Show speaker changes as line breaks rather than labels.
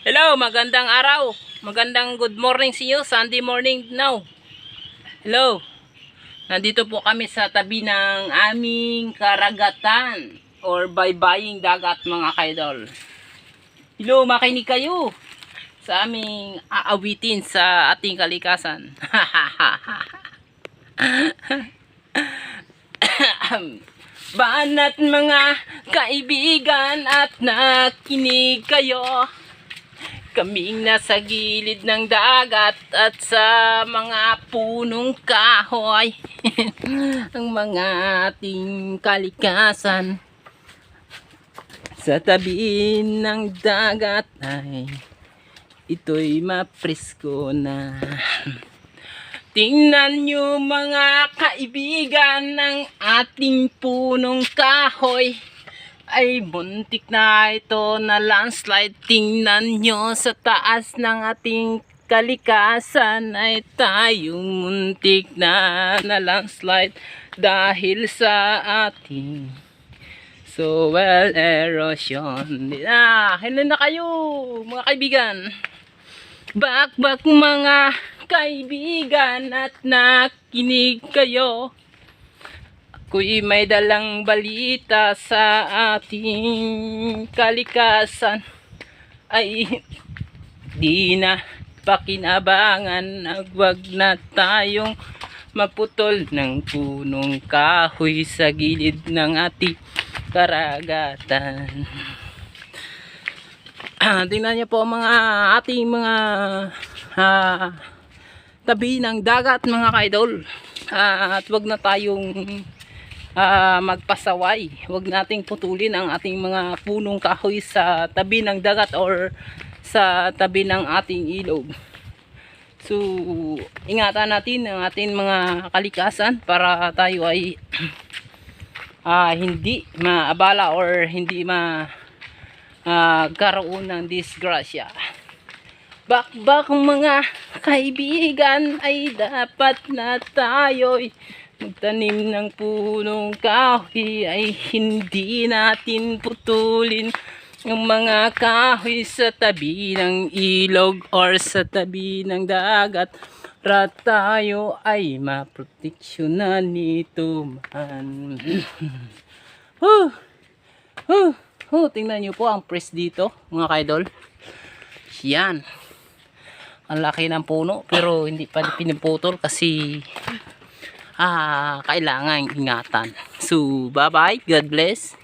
Hello, magandang araw. Magandang good morning sa iyo. Sunday morning now. Hello. Nandito po kami sa tabi ng aming karagatan or baybaying dagat mga kaidol. Hello, makinig kayo sa aming aawitin sa ating kalikasan. Banat mga kaibigan at nakinig kayo Kaming nasa gilid ng dagat at sa mga punong kahoy. Ang mga ating kalikasan. Sa tabi ng dagat ay ito'y mapresko na. Tingnan nyo mga kaibigan ng ating punong kahoy ay buntik na ito na landslide. Tingnan nyo sa taas ng ating kalikasan ay tayong muntik na na landslide dahil sa ating soil erosion. Ah, hello na kayo mga kaibigan. Bakbak mga kaibigan at nakinig kayo. Ako'y may dalang balita sa ating kalikasan. Ay, di na pakinabangan. Agwag na tayong maputol ng punong kahoy sa gilid ng ating karagatan. Ah, tingnan niyo po mga ating mga ah, tabi ng dagat mga kaidol. Ah, at wag na tayong ah, magpasaway. Wag nating putulin ang ating mga punong kahoy sa tabi ng dagat or sa tabi ng ating ilog. So, ingatan natin ang ating mga kalikasan para tayo ay ah, hindi maabala or hindi ma ah, karoon ng disgrasya. Bakbak mga kaibigan ay dapat na tayo'y magtanim ng punong kahoy ay hindi natin putulin ang mga kahoy sa tabi ng ilog or sa tabi ng dagat para tayo ay maproteksyonan nito man. Huh! Huh! Oh, tingnan niyo po ang press dito, mga kaidol. Yan. Ang laki ng puno, pero hindi pa pinuputol kasi ah, kailangan ingatan. So, bye-bye. God bless.